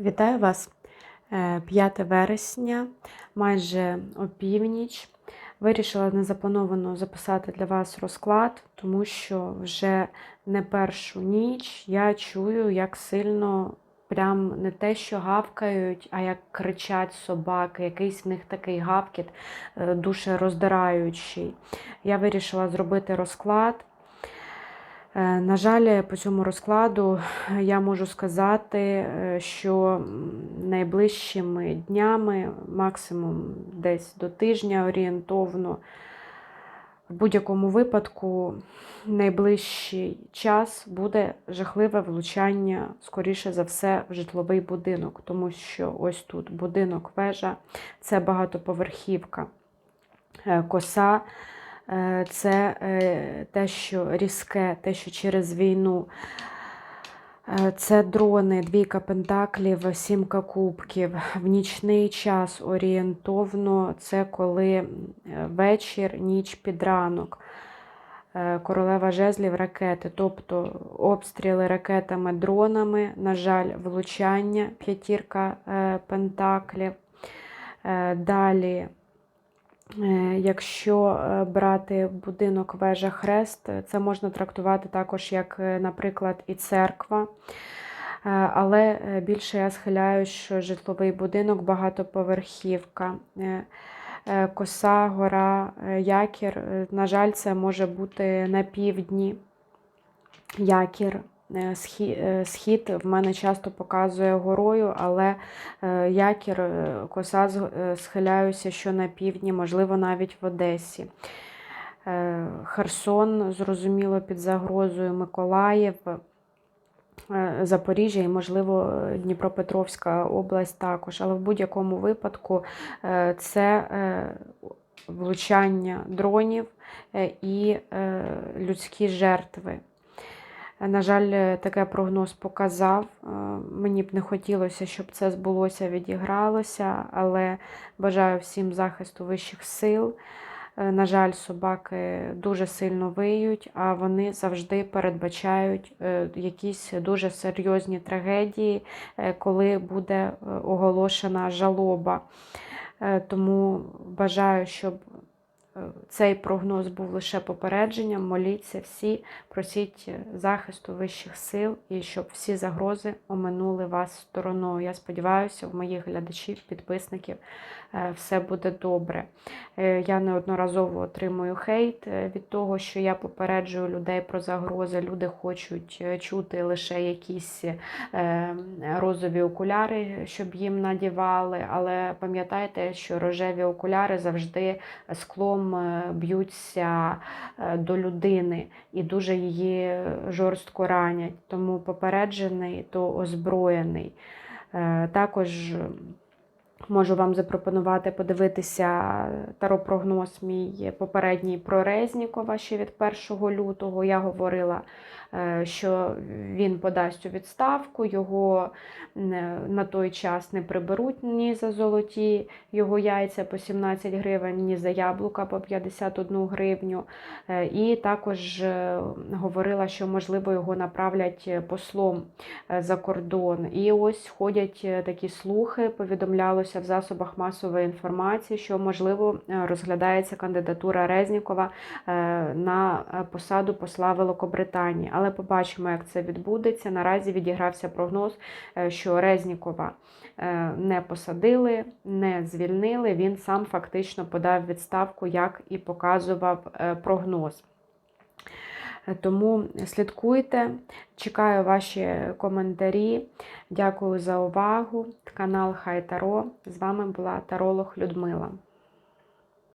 Вітаю вас! Е, 5 вересня, майже опівніч. Вирішила незаплановано записати для вас розклад, тому що вже не першу ніч я чую, як сильно прям не те, що гавкають, а як кричать собаки, якийсь в них такий гавкіт е, дуже роздираючий. Я вирішила зробити розклад. Е, На жаль, по цьому розкладу я можу сказати, е, що найближчими днями, максимум десь до тижня орієнтовно, в будь-якому випадку, найближчий час буде жахливе влучання, скоріше за все, в житловий будинок, тому що ось тут будинок вежа, це багатоповерхівка, Е, коса. Е, Це е, те, що різке, те, що через війну. Е, Це дрони, двійка пентаклів, сімка кубків. В нічний час орієнтовно це коли вечір, ніч під ранок. Королева жезлів ракети, тобто обстріли ракетами, дронами, на жаль, влучання, п'ятірка пентаклів. Далі Якщо е, брати будинок вежа хрест, е, це можна трактувати також як, е, наприклад, і церква. Е, Але е, більше я схиляюсь, що житловий будинок багатоповерхівка. Е, е, Коса, гора, е, якір. Е, На жаль, це може бути на півдні якір. Е, е, Схід в мене часто показує горою, але е, якір, коса схиляюся, що на півдні, можливо, навіть в Одесі. Херсон, зрозуміло, під загрозою Миколаїв, Запоріжжя і, можливо, Дніпропетровська область також. Але в будь-якому випадку це влучання дронів і людські жертви. На жаль, таке прогноз показав. Е, Мені б не хотілося, щоб це збулося, відігралося, але бажаю всім захисту вищих сил. Е, На жаль, собаки дуже сильно виють, а вони завжди передбачають е, якісь дуже серйозні трагедії, коли буде оголошена жалоба. Тому бажаю, щоб цей прогноз був лише попередженням. Моліться всі, просіть захисту вищих сил і щоб всі загрози оминули вас стороною. Я сподіваюся, в моїх глядачів, підписників е, все буде добре. Е, Я неодноразово отримую хейт е, від того, що я попереджую людей про загрози. Люди хочуть чути лише якісь розові окуляри, щоб їм надівали. Але пам'ятайте, що рожеві окуляри завжди склом б'ються е, до людини і дуже її жорстко ранять. Тому попереджений, то озброєний. Е, Також можу вам запропонувати подивитися таропрогноз мій попередній про Резнікова ще від 1 лютого. Я говорила, е, що він подасть у відставку, його на той час не приберуть ні за золоті його яйця по 17 гривень, ні за яблука по 51 гривню. Е, І також е, говорила, що можливо його направлять послом е, за кордон. І ось ходять е, такі слухи, повідомлялося в засобах масової інформації, що можливо е, розглядається кандидатура Резнікова е, на е, посаду посла Великобританії. Але побачимо, як це відбудеться. Наразі відігрався прогноз, що Резнікова не посадили, не звільнили. Він сам фактично подав відставку, як і показував прогноз. Тому слідкуйте, чекаю ваші коментарі. Дякую за увагу. Канал Хай Таро. З вами була Таролог Людмила.